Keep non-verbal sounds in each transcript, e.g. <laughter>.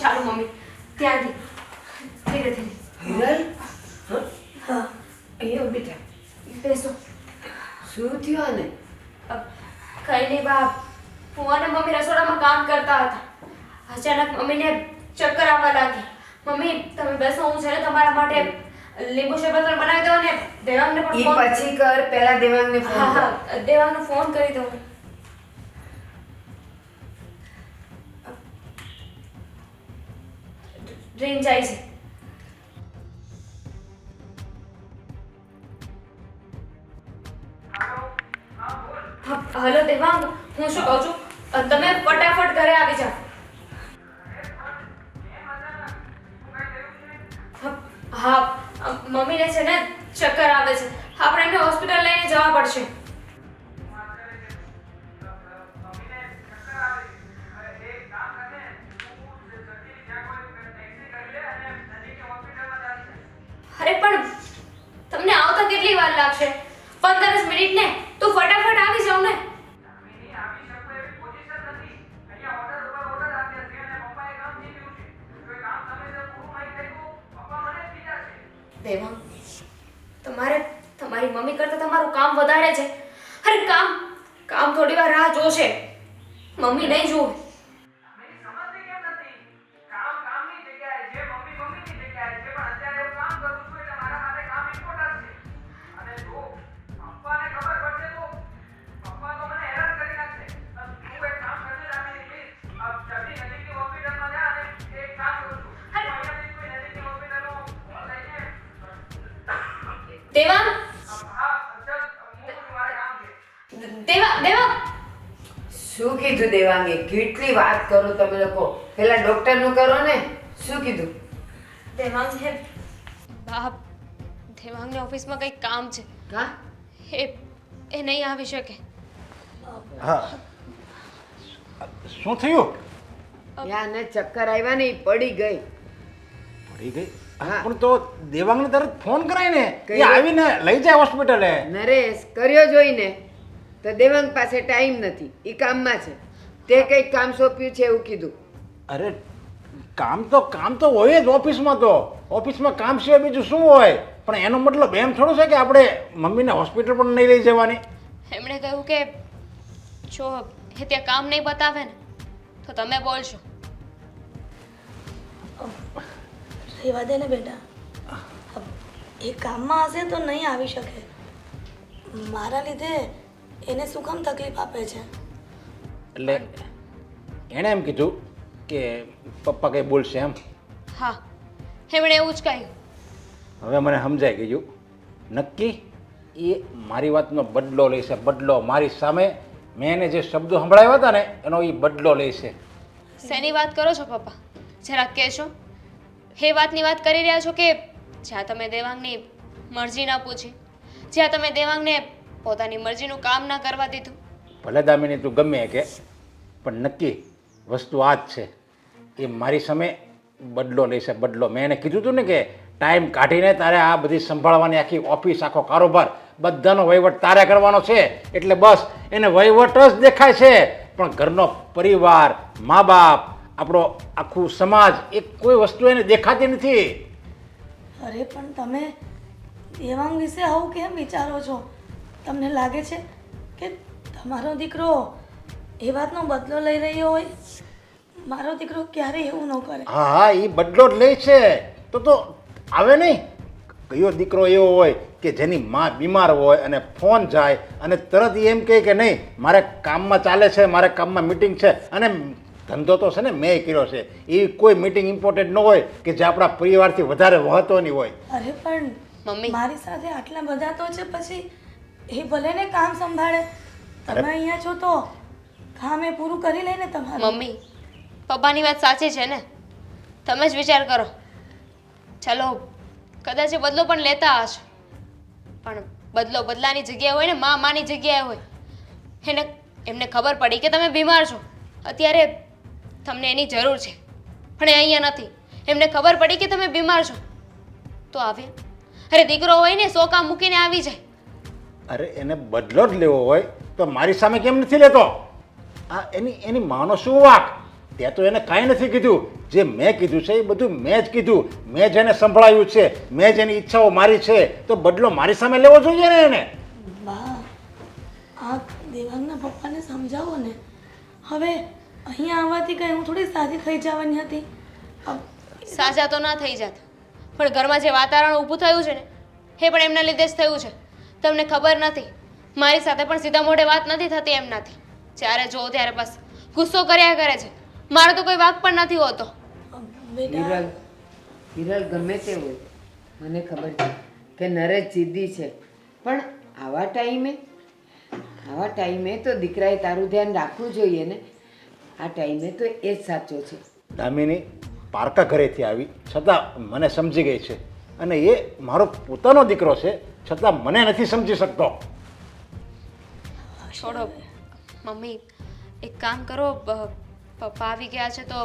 ચાલો મમ્મી. ત્યાંથી. ધીરે ધીરે. હિરલ? હા? અહીંયા બેટા બેસો. શું થયું અને કઈ નહીં બાપ. હું અને મમ્મી રસોડામાં કામ કરતા હતા. અચાનક મમ્મીને ચક્કર આવવા લાગી. મમ્મી તમે બેસો હું છે ને તમારા માટે લીંબુ શરબત પણ બનાવી દો ને દેવાંગને પણ પછી કર પહેલા દેવાંગને ફોન હા દેવાંગને ફોન કરી દઉં. ટ્રેન જાય છે. હલો દેવાંગ હું શું કહું છું? તમે ફટાફટ ઘરે આવી જાઓ. હા, હા મમ્મીને છે ને ચક્કર આવે છે. આપણે એમને હોસ્પિટલ લઈને જવા પડશે. લાગશે પંદર મિનિટ ને તું ફટાફટ આવી જાવ ને. દેવા તમારે, તમારી મમ્મી કરતાં તમારું કામ વધારે છે. અરે કામ કામ થોડી વાર રાહ જોશે. મમ્મી નહીં જોવે દેવાંગ દેવા દેવાંગ શું કીધું દેવાંગે કેટલી વાત કરો તમે લોકો. પહેલા ડોક્ટરનું કરો ને. શું કીધું? દેવાંગ છે બાપ દેવાંગને ઓફિસમાં કંઈક કામ છે. હા? એ એ નહીં આવી શકે. હા. શું થયું? યાને ચક્કર આવ્યા ને પડી ગઈ. પડી ગઈ. પણ તો દેવાંગને તરત ફોન કરાય ને. એ આવીને લઈ જાય હોસ્પિટલે. નરેશ કર્યો જોઈને. તો દેવાંગ પાસે ટાઈમ નથી. એ કામમાં છે. તે કંઈક કામ સોંપ્યું છે એવું કીધું. અરે કામ તો કામ તો હોય જ ઓફિસમાં તો. ઓફિસમાં કામ સિવાય બીજું શું હોય? પણ એનો મતલબ એમ થોડું છે કે આપણે મમ્મીને હોસ્પિટલ પણ નહીં લઈ જવાની. એમણે કહ્યું કે જો એ ત્યાં કામ નહીં બતાવે ને તો તમે બોલશો. રહેવા દે ને બેટા. એ કામમાં હશે તો નહીં આવી શકે. મારા લીધે એને શું કામ તકલીફ આપે છે? એટલે એણે એમ કીધું કે પપ્પા કંઈ બોલશે એમ? હા એમણે એવું જ કહ્યું. હવે મને સમજાઈ ગયું. નક્કી એ મારી વાતનો બદલો લેશે બદલો મારી સામે. મેં એને જે શબ્દો સંભળાવ્યા હતા ને એનો એ બદલો લેશે. શેની વાત કરો છો પપ્પા? જરા કહેશો. એ વાતની વાત કરી રહ્યા છો કે જ્યાં તમે દેવાંગની મરજી ના પૂછી, જ્યાં તમે દેવાંગને પોતાની મરજીનું કામ ના કરવા દીધું. ભલે દામિની, તું ગમે કે, પણ નક્કી વસ્તુ આ જ છે એ મારી સામે બદલો લેશે, બદલો. મેં એને કીધું હતું ને કે ટાઈમ કાઢીને તારે આ બધી સંભાળવાની આખી ઓફિસ આખો કારોબાર બધાનો વહીવટ તારે કરવાનો છે. એટલે બસ, એને વહીવટ જ દેખાય છે. પણ ઘરનો પરિવાર, મા બાપ આપણો આખું સમાજ એ કોઈ વસ્તુ એને દેખાતી નથી. અરે પણ તમે દેવાંગ વિશે આવું કેમ વિચારો છો? તમને લાગે છે કે તમારો દીકરો એ વાતનો બદલો લઈ રહ્યો હોય? મારો દીકરો ક્યારેય એવું ન કરે? હા હા એ બદલો જ લે છે. તો તો આવે નહીં. કયો દીકરો એવો હોય કે જેની માં બીમાર હોય અને ફોન જાય અને તરત એમ કહે કે નહીં મારે કામમાં ચાલે છે મારે કામમાં મિટિંગ છે અને ધંધો તો છે ને મેં કર્યો છે. એ કોઈ મિટિંગ ઇમ્પોર્ટન્ટ ન હોય કે જે આપણા પરિવારથી વધારે મહત્વની હોય. અરે પણ મમ્મી. મારી સાથે આટલા બધા તો છે પછી એ ભલે ને કામ સંભાળે. તમે અહીંયા છો તો કામ એ પૂરું કરી લઈને ને તમારું. મમ્મી પપ્પાની વાત સાચી છે ને? તમે જ વિચાર કરો. ચલો કદાચ એ બદલો પણ લેતા હશો. પણ બદલો બદલાની જગ્યાએ હોય ને મા માની જગ્યાએ હોય એને એમને ખબર પડી કે તમે બીમાર છો. અત્યારે તમને એની જરૂર છે. પણ એ અહીંયા નથી. એમને ખબર પડી કે તમે બીમાર છો. તો આવ્યા અરે દીકરો હોય ને સો કામ મૂકીને આવી જાય. અરે એને બદલો જ લેવો હોય તો મારી સામે કેમ નથી લેતો? આ એની એની માનો શું વાક? તે તો એને કાંઈ નથી કીધું. જે મેં કીધું છે એ બધું મેં જ કીધું. મેં જેને સંભળાયું છે. મેં જેની ઈચ્છાઓ મારી છે. તો બદલો મારી સામે લેવો જોઈએ ને એને? બા આ દેવાંગના પપ્પાને સમજાવો ને. હવે અહીંયા આવવાથી કંઈ હું થોડી સાજી થઈ જવાની હતી. સાજા તો ના થઈ જાત. પણ ઘરમાં જે વાતાવરણ ઊભું થયું છે ને એ પણ એમના લીધે જ થયું છે. તમને ખબર નથી. મારી સાથે પણ સીધા મોઢે વાત નથી થતી એમનાથી. જ્યારે જો ત્યારે બસ ગુસ્સો કર્યા કરે છે. મારો તો કોઈ વાક પણ નથી હોતો. બેટા હિરલ હિરલ ગમે તે હોય મને ખબર છે કે નરેશ જિદ્દી છે. પણ આવા ટાઈમે આવા ટાઈમે તો દીકરાએ તારું ધ્યાન રાખવું જોઈએ ને? આ ટાઈમે તો એ જ સાચો છે. દામિની પારકા ઘરેથી આવી છતાં મને સમજી ગઈ છે. અને એ મારો પોતાનો દીકરો છે છતાં મને નથી સમજી શકતો. છોડો મમ્મી એક કામ કરો પપ્પા આવી ગયા છે તો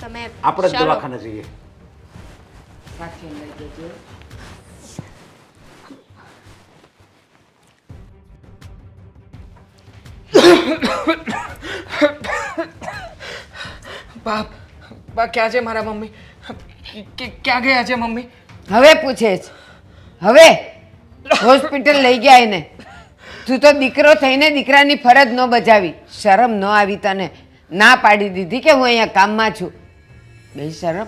તમે આપણે. દવાખાને જઈએ. સાથે લઈ જજો. બાપ, બા, ક્યાં છે મારા મમ્મી? ક્યાં ગયા છે મમ્મી? હવે પૂછે છે. હવે? હોસ્પિટલ લઈ ગયા એને. તું તો દીકરો થઈને દીકરાની ફરજ ન બજાવી. શરમ ન આવી તને. ના પાડી દીધી કે હું અહીંયા કામમાં છું? બે શરમ.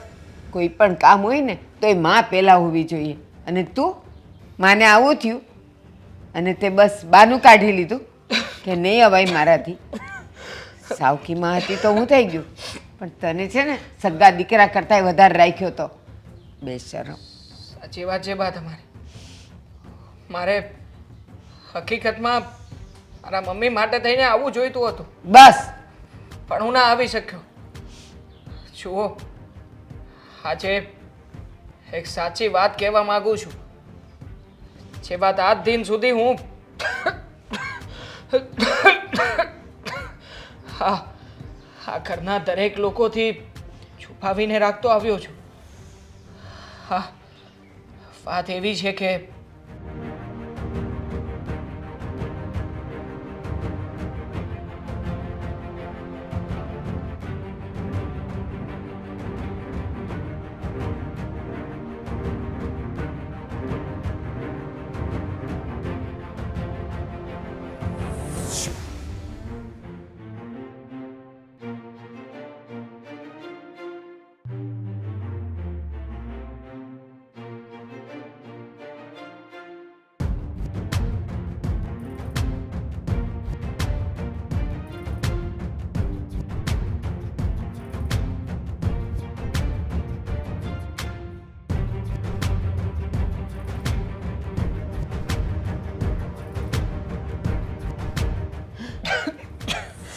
કોઈ પણ કામ હોય ને, તો એ માં પહેલાં હોવી જોઈએ. અને તું? માને આવું થયું? અને તે બસ બાનું કાઢી લીધું? કે નહીં અવાય મારાથી? સાવકીમાં હતી તો હું થઈ ગયું? પણ તને છે ને સગા દીકરા કરતાંય વધારે રાખ્યો તો. બે શરમ સાચી વાત છે બા તમારી. મારે હકીકતમાં મારા મમ્મી માટે થઈને આવવું જોઈતું હતું. બસ. પણ હું ના આવી શક્યો. જુઓ આજે એક સાચી વાત કહેવા માંગુ છું. જે વાત આજ દિન સુધી હું <coughs> <coughs> હા આ ઘરના દરેક લોકોથી છુપાવીને રાખતો આવ્યો છું. હા વાત એવી છે કે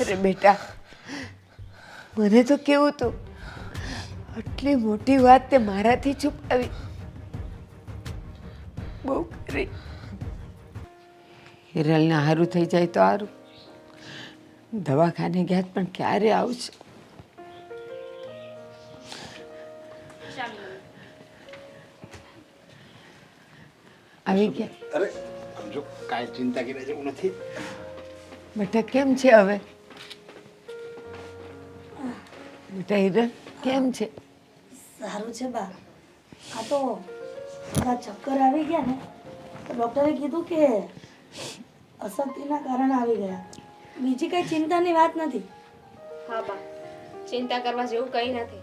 અરે બેટા. મને તો કેવું હતું આટલી મોટી વાત તે મારાથી છુપાવી. બહુ કરી હિરલને સારું થઈ જાય તો સારું દવાખાને ગયા પણ ક્યારે આવશે? આવી ગયા. અરે જો કાંઈ ચિંતા કરી નથી. બેટા કેમ છે હવે? બેટા હિરલ કેમ છે? સારું છે બા. આ તો થોડા ચક્કર આવી ગયા ને. તો ડૉક્ટરે કીધું કે અશક્તિના કારણે આવી ગયા. બીજી કઈ ચિંતાની વાત નથી. હા બા. ચિંતા કરવા જેવું કંઈ નથી.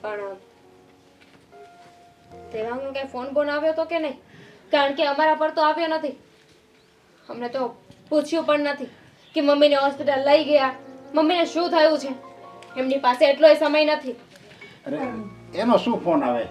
પણ દેવાંગનો કઈ ફોન બોન આવ્યો તો કે નહીં? કારણ કે અમારા પર તો આવ્યો નથી. અમને તો પૂછ્યું પણ નથી કે મમ્મીને હોસ્પિટલ લઈ ગયા. મમ્મીને શું થયું છે? એમની પાસે એટલો સમય નથી. અરે, એનો શું ફોન આવે?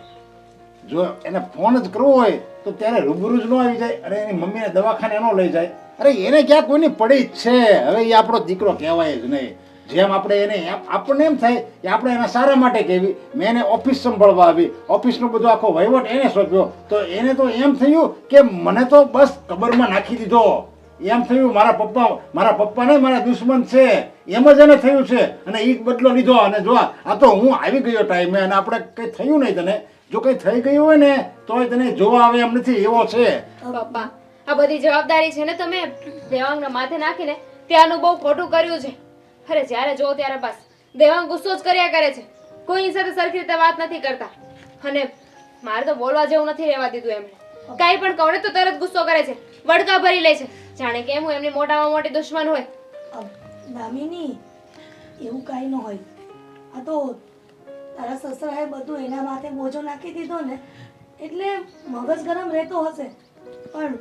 જો એને ફોન જ કરવો હોય, તો ત્યારે રૂબરૂ જ ન આવી જાય અરે એની મમ્મીને દવાખાને એનો લઈ જાય. અરે, એને ક્યાં કોઈની પડી જ છે? હવે એ આપણો દીકરો કહેવાય જ નહીં. જેમ આપણે એને આપણને એમ થાય કે આપણે એના સારા માટે કહેવી. મેં એને ઓફિસ સંભાળવા આવી. ઓફિસનો બધો આખો વહીવટ એને સોંપ્યો. તો એને તો એમ થયું કે મને તો બસ કબરમાં નાખી દીધો. એમ થયું મારા પપ્પા મારા પપ્પા નહીં, મારા દુશ્મન છે. એમ જ એને થયું છે. અને એ જ બદલો લીધો. અને જો આ તો હું આવી ગયો ટાઈમે અને આપણે કંઈ થયું નહીં તને. જો કંઈ થઈ ગયું હોય ને, તોય તને જોવા આવે એમ નથી. એવો છે. પપ્પા આ બધી જવાબદારી છે ને તમે દેવાંગના માથે નાખીને ત્યાંનું બહુ ખોટું કર્યું છે. અરે જ્યારે જો ત્યારે બસ. દેવાંગ ગુસ્સો જ કર્યા કરે છે. કોઈની સાથે સરખી રીતે વાત નથી કરતા. અને મારે તો બોલવા જેવું નથી રહેવા દીધું એમને. કાંઈ પણ કહું ને તો તરત ગુસ્સો કરે છે વડકા ભરી લે છે. જાણે કે હું એમની મોટામાં મોટી દુશ્મન હોય. દામિની એવું કાંઈ ન હોય. આ તો તારા સસરાએ બધું એના માથે બોજો નાખી દીધો ને એટલે મગજ ગરમ રહેતો હશે. પણ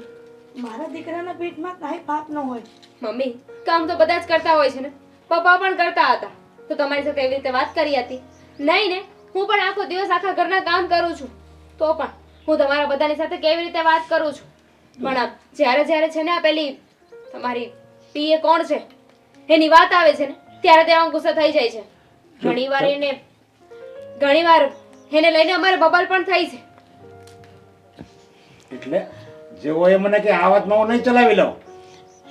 મારા દીકરાના પેટમાં કાંઈ પાપ ન હોય. મમ્મી કામ તો બધા જ કરતા હોય છે ને. પપ્પા પણ કરતા હતા. તો તમારી સાથે એવી રીતે વાત કરી હતી. નહીં ને હું પણ આખો દિવસ આખા ઘરના કામ કરું છું. તો પણ. હું તમારા બધાની સાથે કેવી રીતે વાત કરું છું? પણ જ્યારે જ્યારે છે ને આ પેલી તમારી પીએ કોણ છે? એની વાત આવે છે ને ત્યારે તેમાં ગુસ્સો થઈ જાય છે. ઘણીવાર એને ઘણીવાર એને લઈને અમારે બબલ પણ થઈ છે. એટલે જેવો એ મને કે આ વાતમાં હું નહીં ચલાવી લઉં.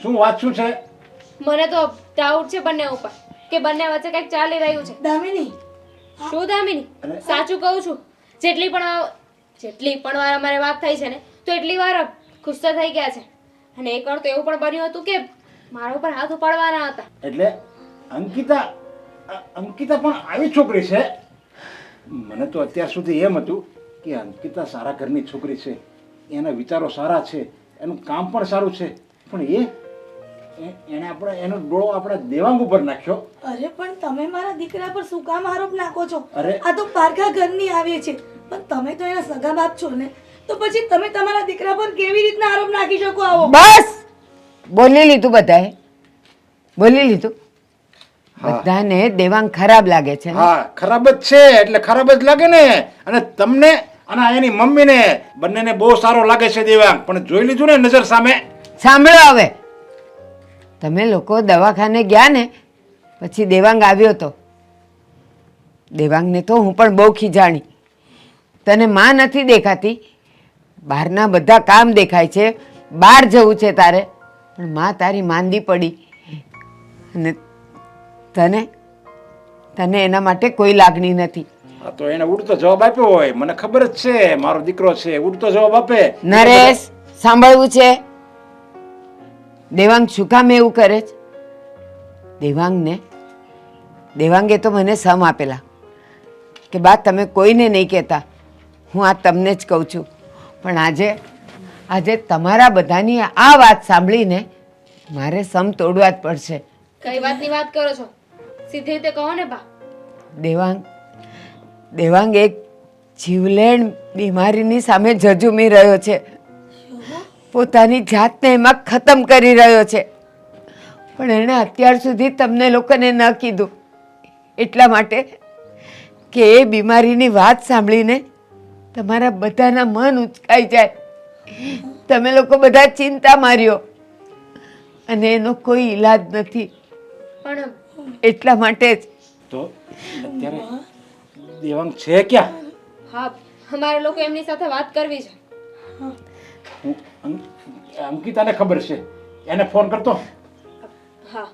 શું વાત શું છે? મને તો ડાઉટ છે બંને ઉપર કે બંને વચ્ચે કંઈક ચાલી રહ્યું છે. દામિની? શું દામિની? સાચું કહું છું જેટલી પણ જેટલી પણ વાર અમારે વાત થઈ છે ને તો એટલી વાર ગુસ્સા થઈ ગયા છે. અને એક વાર તો એવું પણ બન્યું હતું કે મારા ઉપર હાથ ઉપાડવાના હતા. એટલે અંકિતા અંકિતા પણ આવી છોકરી છે? મને તો અત્યાર સુધી એમ હતું કે અંકિતા સારા ઘરની છોકરી છે. એના વિચારો સારા છે. એનું કામ પણ સારું છે. પણ એ એને એણે આપણે એનો ડોળો આપણા દેવાંગ ઉપર નાખ્યો. અરે પણ તમે મારા દીકરા પર શું કામ આરોપ નાખો છો? અરે. આ તો પારકા ઘરની આવી છે પણ તમે તો એના સગા બાપ છો ને તો પછી તમે તમારા દીકરા પર કેવી રીતના આરોપ નાખી શકો આવો? બસ! બોલી લીધું બધાએ. બોલી લીધું. બધાને દેવાંગ ખરાબ લાગે છે ને? હા ખરાબ જ છે એટલે ખરાબ જ લાગે ને. અને તમને અને આ એની મમ્મીને બંનેને બહુ સારો લાગે છે દેવાંગ. પણ જોઈ લીધું ને નજર સામે? સાંભળો હવે. તમે લોકો દવાખાને ગયા ને પછી દેવાંગ આવ્યો તો. દેવાંગને તો હું પણ બહુ ખીજાણી. તને માં નથી દેખાતી? બહારના બધા કામ દેખાય છે. બહાર જવું છે તારે. પણ માં તારી માંદી પડી. અને તને તને એના માટે કોઈ લાગણી નથી. તો એને ઉડતો જવાબ આપ્યો હોય. મને ખબર જ છે મારો દીકરો છે ઉડતો જવાબ આપે. નરેશ સાંભળવું છે? દેવાંગ શું કામ એવું કરે છે? દેવાંગને દેવાંગે તો મને સમ આપેલા. કે બા તમે કોઈને નહીં કહેતા. હું આ તમને જ કહું છું. પણ આજે આજે તમારા બધાની આ વાત સાંભળીને મારે સમ તોડવા જ પડશે. કઈ વાતની વાત કરો છો? સીધી રીતે કહો ને બા. દેવાંગ દેવાંગ એક જીવલેણ બીમારીની સામે ઝઝુમી રહ્યો છે. પોતાની જાતને એમાં ખતમ કરી રહ્યો છે. પણ એણે અત્યાર સુધી તમને લોકોને ન કીધું. એટલા માટે કે એ બીમારીની વાત સાંભળીને તમારા બધાના મન ઉચકાઈ જાય. તમે લોકો બધા ચિંતા માર્યો. અને એનો કોઈ ઈલાજ નથી. પણ એટલા માટે જ. તો અત્યારે દેવાંગ છે ક્યાં? હા અમારે લોકો એમની સાથે વાત કરવી છે. અંકિતાને ખબર છે. એને ફોન કરતો. હા.